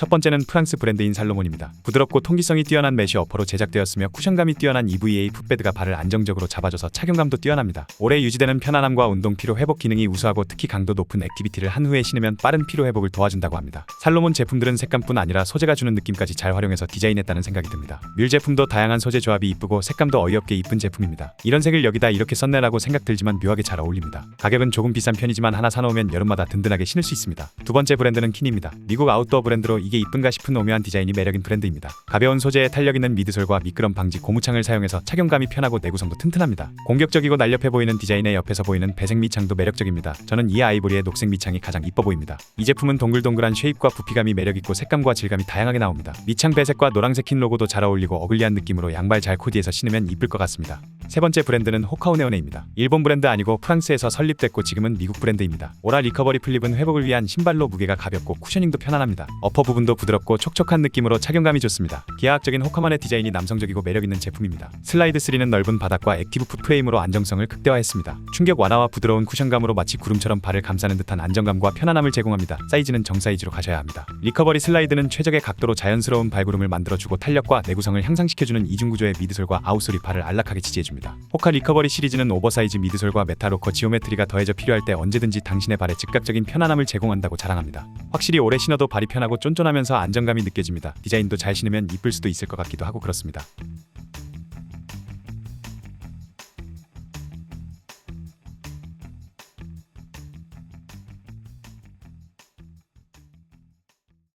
첫 번째는 프랑스 브랜드인 살로몬입니다. 부드럽고 통기성이 뛰어난 메쉬 어퍼로 제작되었으며 쿠션감이 뛰어난 EVA 풋베드가 발을 안정적으로 잡아줘서 착용감도 뛰어납니다. 오래 유지되는 편안함과 운동 피로 회복 기능이 우수하고 특히 강도 높은 액티비티를 한 후에 신으면 빠른 피로 회복을 도와준다고 합니다. 살로몬 제품들은 색감뿐 아니라 소재가 주는 느낌까지 잘 활용해서 디자인했다는 생각이 듭니다. 뮬 제품도 다양한 소재 조합이 이쁘고 색감도 어이없게 이쁜 제품입니다. 이런 색을 여기다 이렇게 썼네라고 생각 들지만 묘하게 잘 어울립니다. 가격은 조금 비싼 편이지만 하나 사놓으면 여름마다 든든하게 신을 수 있습니다. 두 번째 브랜드는 킨입니다. 미국 아웃도어 브랜드로 이게 이쁜가 싶은 오묘한 디자인이 매력인 브랜드입니다. 가벼운 소재에 탄력 있는 미드솔과 미끄럼 방지 고무창을 사용해서 착용감이 편하고 내구성도 튼튼합니다. 공격적이고 날렵해 보이는 디자인의 옆에서 보이는 배색 밑창도 매력적입니다. 저는 이 아이보리의 녹색 밑창이 가장 이뻐 보입니다. 이 제품은 동글동글한 쉐입과 부피감이 매력있고 색감과 질감이 다양하게 나옵니다. 밑창 배색과 노란색 킨 로고도 잘 어울리고 어글리한 느낌으로 양발 잘 코디해서 신으면 이쁠 것 같습니다. 세 번째 브랜드는 호카오네오네입니다. 일본 브랜드 아니고 프랑스에서 설립됐고 지금은 미국 브랜드입니다. 오라 리커버리 플립은 회복을 위한 신발로 무게가 가볍고 쿠셔닝도 편안합니다. 어퍼 부분도 부드럽고 촉촉한 느낌으로 착용감이 좋습니다. 기하학적인 호카만의 디자인이 남성적이고 매력있는 제품입니다. 슬라이드 3는 넓은 바닥과 액티브 풋 프레임으로 안정성을 극대화했습니다. 충격 완화와 부드러운 쿠션감으로 마치 구름처럼 발을 감싸는 듯한 안정감과 편안함을 제공합니다. 사이즈는 정 사이즈로 가셔야 합니다. 리커버리 슬라이드는 최적의 각도로 자연스러운 발구름을 만들어주고 탄력과 내구성을 향상시켜주는 이중구조의 미드솔과 아웃솔이 발을 안락하게 지지해줍니다. 호카 리커버리 시리즈는 오버사이즈 미드솔과 메탈로커 지오메트리가 더해져 필요할 때 언제든지 당신의 발에 즉각적인 편안함을 제공한다고 자랑합니다. 확실히 오래 신어도 발이 편하고 쫀쫀하면서 안정감이 느껴집니다. 디자인도 잘 신으면 이쁠 수도 있을 것 같기도 하고 그렇습니다.